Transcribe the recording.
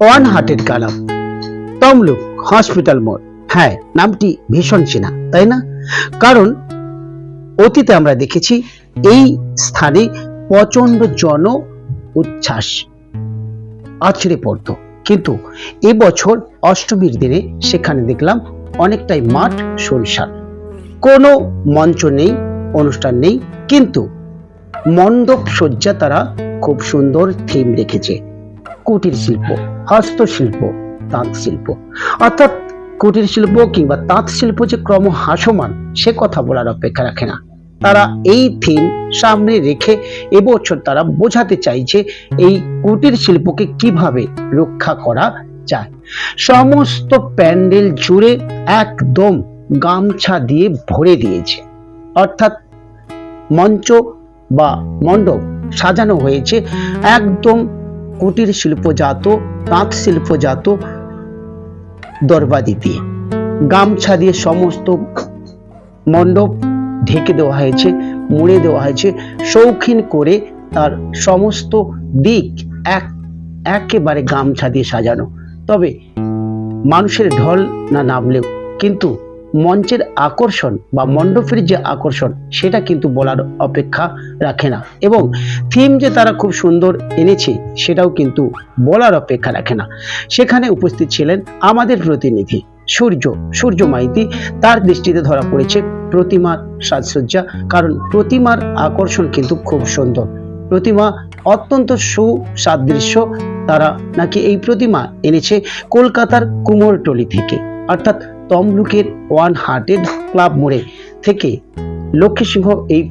One hearted club Tamluk hospital মোড়। হ্যাঁ নামটি ভীষণ চেনা, তাই না? কারণ অতীতে আমরা দেখেছি, এই স্থানে প্রচণ্ড জন উচ্ছ্বাস, আছড়ে পড়তো। কিন্তু এবছর অষ্টমীর দিনে সেখানে দেখলাম অনেকটাই মাঠ শুনশান কোনো মঞ্চ নেই, অনুষ্ঠান নেই, কিন্তু মণ্ডপ সজ্জা তারা খুব সুন্দর থিম রেখেছে। কুটির শিল্প, হস্তশিল্প তাঁত শিল্প অর্থাৎ কুটির শিল্প কিংবা তাঁত শিল্প যে ক্রম হাসমান সে কথা বলার অপেক্ষা রাখে না। তারা এই থিম সামনে রেখে এবছর তারা বোঝাতে চাইছে এই কুটির শিল্পকে কীভাবে রক্ষা করা যায়। সমস্ত প্যান্ডেল জুড়ে একদম গামছা দিয়ে ভরে দিয়েছে। অর্থাৎ মঞ্চ বা মণ্ডপ সাজানো হয়েছে একদম কুটির শিল্পজাত তাঁত শিল্পজাত দরবাদি দিয়ে গামছা দিয়ে সমস্ত মণ্ডপ ঢেকে দেওয়া হয়েছে, মুড়ে দেওয়া হয়েছে, শৌখিন করে তার সমস্ত দিক এক, একেবারে গামছা দিয়ে সাজানো। তবে মানুষের ঢল না নামলেও কিন্তু মঞ্চের আকর্ষণ বা মণ্ডপের যে আকর্ষণ, সেটা কিন্তু বলার অপেক্ষা রাখে না। এবং থিম যে তারা খুব সুন্দর এনেছে, সেটাও কিন্তু বলার অপেক্ষা রাখে না। সেখানে উপস্থিত ছিলেন আমাদের প্রতিনিধি সূর্য সূর্য মাইতি। তার দৃষ্টিতে ধরা পড়েছে প্রতিমার সাজসজ্জা, কারণ প্রতিমার আকর্ষণ কিন্তু খুব সুন্দর। প্রতিমা অত্যন্ত সুসাদৃশ্য। তারা নাকি এই প্রতিমা এনেছে কলকাতার কুমোরটলি থেকে। অর্থাৎ তমলুকের ওয়ান হার্টেড ক্লাব মোড়ে থেকে লক্ষ্মী সিংহ এই